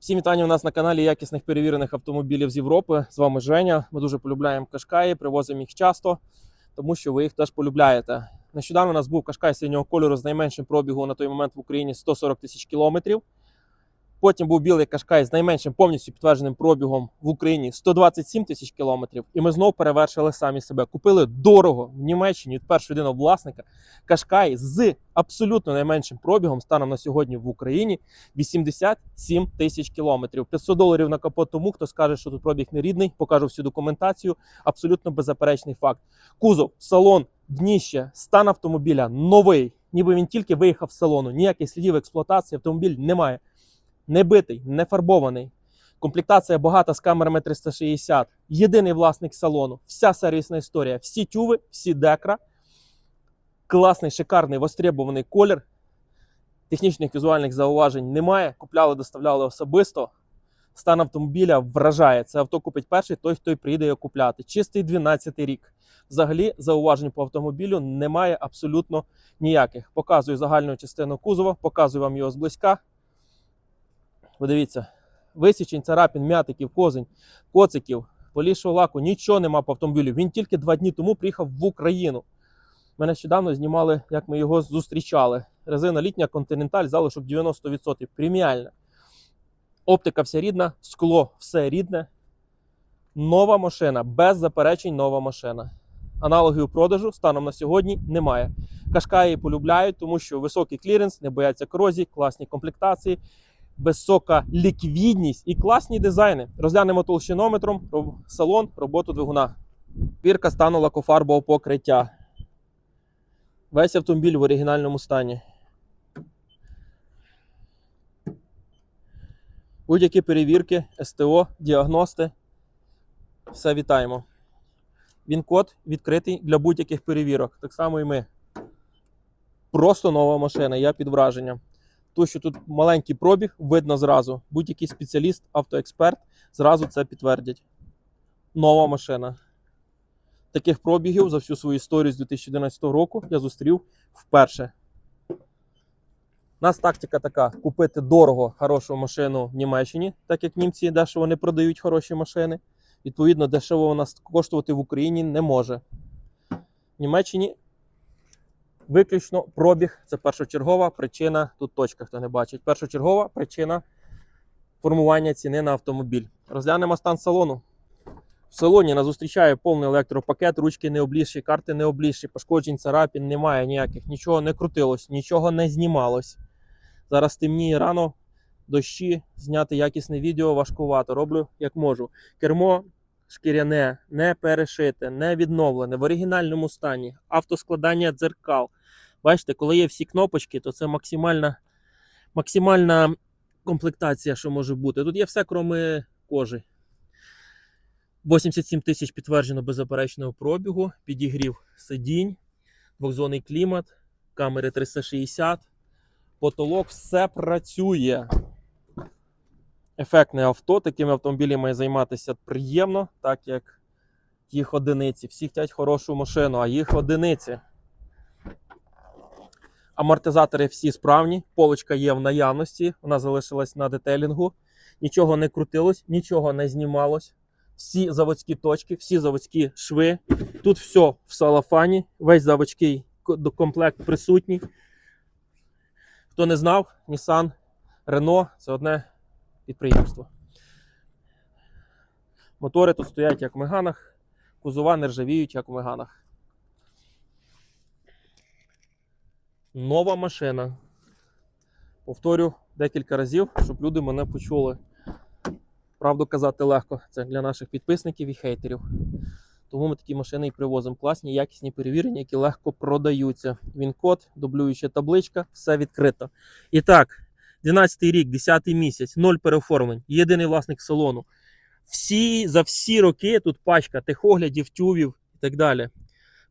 Всім вітання у нас на каналі якісних перевірених автомобілів з Європи. З вами Женя. Ми дуже полюбляємо кашкаї, привозимо їх часто, тому що ви їх теж полюбляєте. Нещодавно у нас був кашкай синього кольору з найменшим пробігом на той момент в Україні 140 тисяч кілометрів. Потім був білий кашкай з найменшим повністю підтвердженим пробігом в Україні 127 тисяч кілометрів. І ми знову перевершили самі себе. Купили дорого в Німеччині від першого єдиного власника кашкай з абсолютно найменшим пробігом станом на сьогодні в Україні 87 тисяч кілометрів. 500 доларів на капот тому, хто скаже, що тут пробіг не рідний, покажу всю документацію. Абсолютно беззаперечний факт. Кузов, салон, дніще, стан автомобіля новий. Ніби він тільки виїхав з салону. Ніяких слідів експлуатації автомобіль немає. Не битий, не фарбований. Комплектація багата з камерами 360. Єдиний власник салону. Вся сервісна історія. Всі тюви, всі декра. Класний, шикарний, востребований колір. Технічних візуальних зауважень немає. Купляли, доставляли особисто. Стан автомобіля вражає. Це авто купить перший той, хто й приїде його купляти. Чистий 12 й рік. Взагалі, зауважень по автомобілю немає абсолютно ніяких. Показую загальну частину кузова, показую вам його зблизька. Подивіться, висічень, царапін, м'ятиків, козень, коциків, полішого лаку, нічого нема по автомобілю. Він тільки два дні тому приїхав в Україну. Ми нещодавно знімали, як ми його зустрічали. Резина літня континенталь, залишок 90%. Преміальна. Оптика вся рідна, скло все рідне. Нова машина, без заперечень нова машина. Аналогів продажу станом на сьогодні немає. Кашкаї полюбляють, тому що високий кліренс, не бояться корозії, класні комплектації, висока ліквідність і класні дизайни. Розглянемо толщинометром салон, роботу двигуна. Пірка стану лакофарбового покриття. Весь автомобіль в оригінальному стані. Будь-які перевірки, СТО, діагности. Все вітаємо. Він код відкритий для будь-яких перевірок. Так само і ми. Просто нова машина, я під враженням. То, що тут маленький пробіг, видно зразу. Будь-який спеціаліст, автоексперт зразу це підтвердять. Нова машина. Таких пробігів за всю свою історію з 2011 року я зустрів вперше. У нас тактика така: купити дорого хорошу машину в Німеччині, так як німці дешево не продають хороші машини. Відповідно, дешево вона коштувати в Україні не може. В Німеччині виключно пробіг це першочергова причина. Тут точка, хто не бачить. Першочергова причина формування ціни на автомобіль. Розглянемо стан салону. В салоні нас зустрічає повний електропакет, ручки не облізші, карти не облізші, пошкоджень, царапін немає ніяких, нічого не крутилось, нічого не знімалось. Зараз темніє рано, дощі, зняти якісне відео важкувато. Роблю як можу. Кермо шкіряне, не перешите, не відновлене, в оригінальному стані, автоскладання дзеркал. Бачите, коли є всі кнопочки, то це максимальна, максимальна комплектація, що може бути. Тут є все, крім кожи. 87 тисяч підтверджено беззаперечного пробігу, підігрів сидінь, двохзонний клімат, камери 360, потолок, все працює. Ефектне авто. Такими автомобілями займатися приємно, так як їх одиниці. Всі хочуть хорошу машину, а їх одиниці. Амортизатори всі справні, полочка є в наявності, вона залишилась на детелінгу. Нічого не крутилось, нічого не знімалось. Всі заводські точки, всі заводські шви. Тут все в салафані, весь заводський комплект присутній. Хто не знав, Nissan, Renault це одне підприємство. Мотори тут стоять як в Меганах, кузова не ржавіють, як в Меганах. Нова машина. Повторю декілька разів, щоб люди мене почули. Правду казати легко. Це для наших підписників і хейтерів. Тому ми такі машини і привозимо. Класні, якісні перевірені, які легко продаються. Він код, дублююча табличка, все відкрито. І так, 12 рік, 10 місяць, ноль переоформлень, єдиний власник салону. Всі, за всі роки тут пачка техоглядів, тювів і так далі.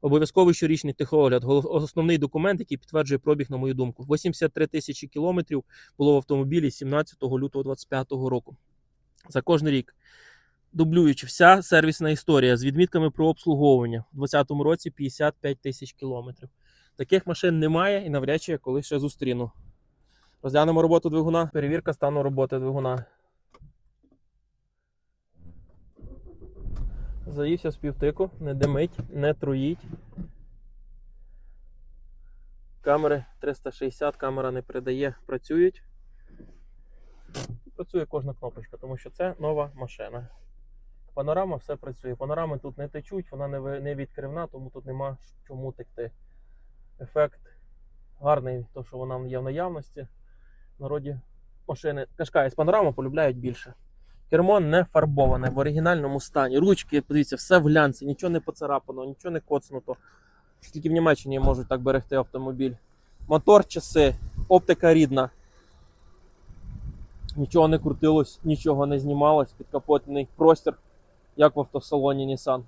Обов'язковий щорічний техогляд, основний документ, який підтверджує пробіг, на мою думку. 83 тисячі кілометрів було в автомобілі 17 лютого 2025 року. За кожен рік. Дублюючи вся сервісна історія з відмітками про обслуговування. У 2020 році 55 тисяч кілометрів. Таких машин немає і навряд чи я колись ще зустріну. Розглянемо роботу двигуна. Перевірка стану роботи двигуна. Заївся з півтику, не димить, не труїть. Камери 360, камера не передає, працюють. Працює кожна кнопочка, тому що це нова машина. Панорама все працює. Панорами тут не течуть, вона не відкривна, тому тут нема чому текти. Ефект гарний, то що вона є в наявності. Народі машини Кашкай з панорами полюбляють більше. Кермо не фарбоване в оригінальному стані. Ручки, подивіться, все в глянці, нічого не поцарапано, нічого не коцнуто. Тільки в Німеччині можуть так берегти автомобіль. Мотор, часи, оптика рідна. Нічого не крутилось, нічого не знімалось, підкапотний простір, як в автосалоні Nissan.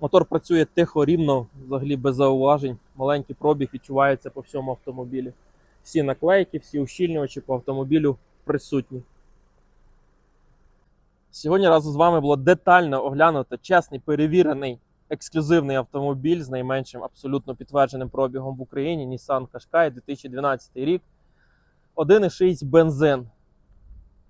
Мотор працює тихо, рівно, взагалі без зауважень. Маленький пробіг відчувається по всьому автомобілі. Всі наклейки, всі ущільнювачі по автомобілю присутні. Сьогодні разом з вами було детально оглянуто чесний, перевірений, ексклюзивний автомобіль з найменшим абсолютно підтвердженим пробігом в Україні Nissan Qashqai 2012 рік. 1,6 бензин.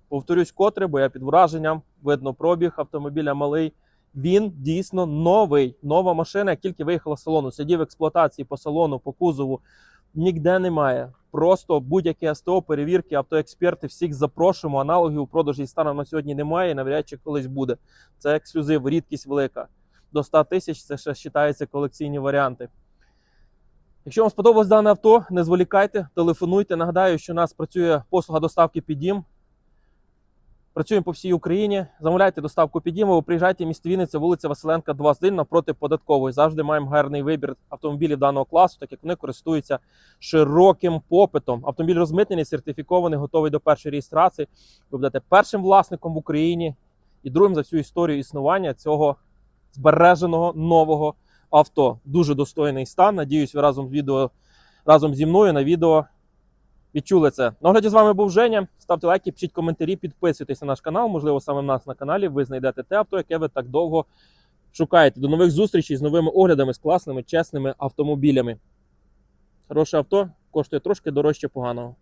Повторюсь котре, бо я під враженням. Видно пробіг автомобіля малий. Він дійсно новий. Нова машина, як тільки виїхала з салону. Сидів в експлуатації по салону, по кузову. Ніде немає. Просто будь-яке СТО, перевірки, автоексперти, всіх запрошуємо. Аналогів у продажі станом на сьогодні немає і навряд чи колись буде. Це ексклюзив, рідкість велика. До 100 тисяч це ще вважається колекційні варіанти. Якщо вам сподобалось дане авто, не зволікайте, телефонуйте. Нагадаю, що у нас працює послуга доставки під дім. Працюємо по всій Україні. Замовляйте доставку під приїжджайте місто Вінниця, вулиця Василенка, 21 навпроти податкової. Завжди маємо гарний вибір автомобілів даного класу, так як вони користуються широким попитом. Автомобіль розмитнений, сертифікований, готовий до першої реєстрації. Ви будете першим власником в Україні і другим за всю історію існування цього збереженого нового авто. Дуже достойний стан. Надіюсь, ви разом з відео разом зі мною на відео відчули це. На огляді з вами був Женя. Ставте лайки, пишіть коментарі, підписуйтесь на наш канал. Можливо, саме в нас на каналі ви знайдете те авто, яке ви так довго шукаєте. До нових зустрічей з новими оглядами, з класними, чесними автомобілями. Хороше авто коштує трошки дорожче поганого.